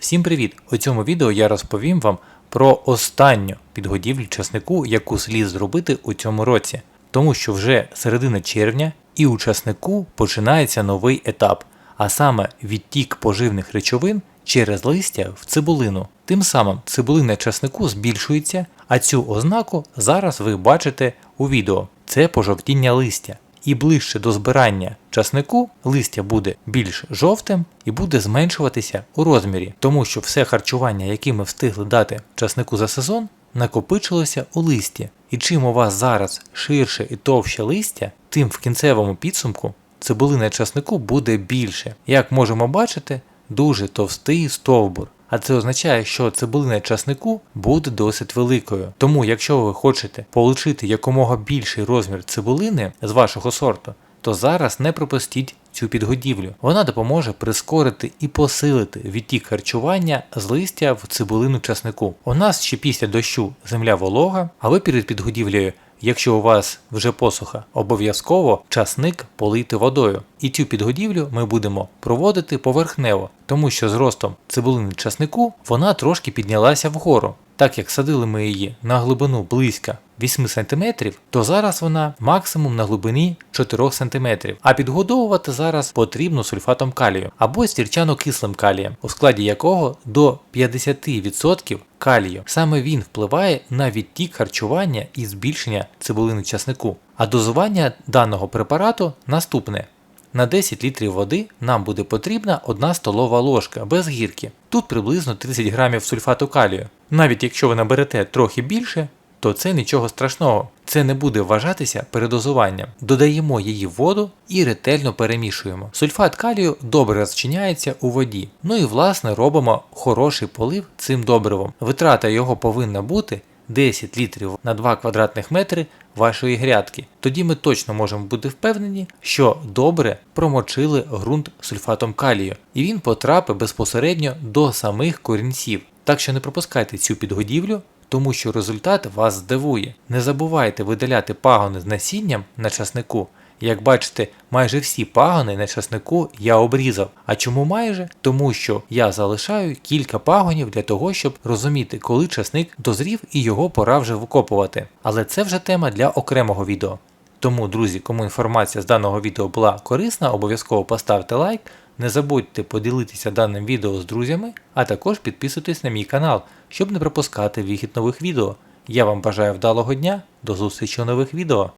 Всім привіт! У цьому відео я розповім вам про останню підгодівлю часнику, яку слід зробити у цьому році. Тому що вже середина червня і у часнику починається новий етап, а саме відтік поживних речовин через листя в цибулину. Тим самим цибулина часнику збільшується, а цю ознаку зараз ви бачите у відео. Це пожовтіння листя. І ближче до збирання часнику листя буде більш жовтим і буде зменшуватися у розмірі, тому що все харчування, яке ми встигли дати часнику за сезон, накопичилося у листі. І чим у вас зараз ширше і товще листя, тим в кінцевому підсумку цибулина часнику буде більше. Як можемо бачити, дуже товстий стовбур. А це означає, що цибулина часнику буде досить великою. Тому, якщо ви хочете отримати якомога більший розмір цибулини з вашого сорту, то зараз не пропустіть цю підгодівлю. Вона допоможе прискорити і посилити відтік харчування з листя в цибулину часнику. У нас ще після дощу земля волога, а ви перед підгодівлею Якщо у вас вже посуха, обов'язково часник полийте водою. І цю підгодівлю ми будемо проводити поверхнево, тому що з ростом цибулини часнику вона трошки піднялася вгору. Так як садили ми її на глибину близько 8 см, то зараз вона максимум на глибині 4 см. А підгодовувати зараз потрібно сульфатом калію або стірчано-кислим калієм, у складі якого до 50% калію. Саме він впливає на відтік харчування і збільшення цибулини часнику. А дозування даного препарату наступне. На 10 літрів води нам буде потрібна 1 столова ложка без гірки. Тут приблизно 30 грамів сульфату калію. Навіть якщо ви наберете трохи більше, то це нічого страшного. Це не буде вважатися передозуванням. Додаємо її в воду і ретельно перемішуємо. Сульфат калію добре розчиняється у воді. Ну і власне робимо хороший полив цим добривом. Витрата його повинна бути 10 літрів на 2 квадратних метри вашої грядки. Тоді ми точно можемо бути впевнені, що добре промочили ґрунт сульфатом калію, і він потрапить безпосередньо до самих корінців. Так що не пропускайте цю підгодівлю, тому що результат вас здивує. Не забувайте видаляти пагони з насінням на часнику. Як бачите, майже всі пагони на часнику я обрізав. А чому майже? Тому що я залишаю кілька пагонів для того, щоб розуміти, коли часник дозрів і його пора вже викопувати. Але це вже тема для окремого відео. Тому, друзі, кому інформація з даного відео була корисна, обов'язково поставте лайк. Не забудьте поділитися даним відео з друзями, а також підписуйтесь на мій канал, щоб не пропускати вихід нових відео. Я вам бажаю вдалого дня, до зустрічі у нових відео.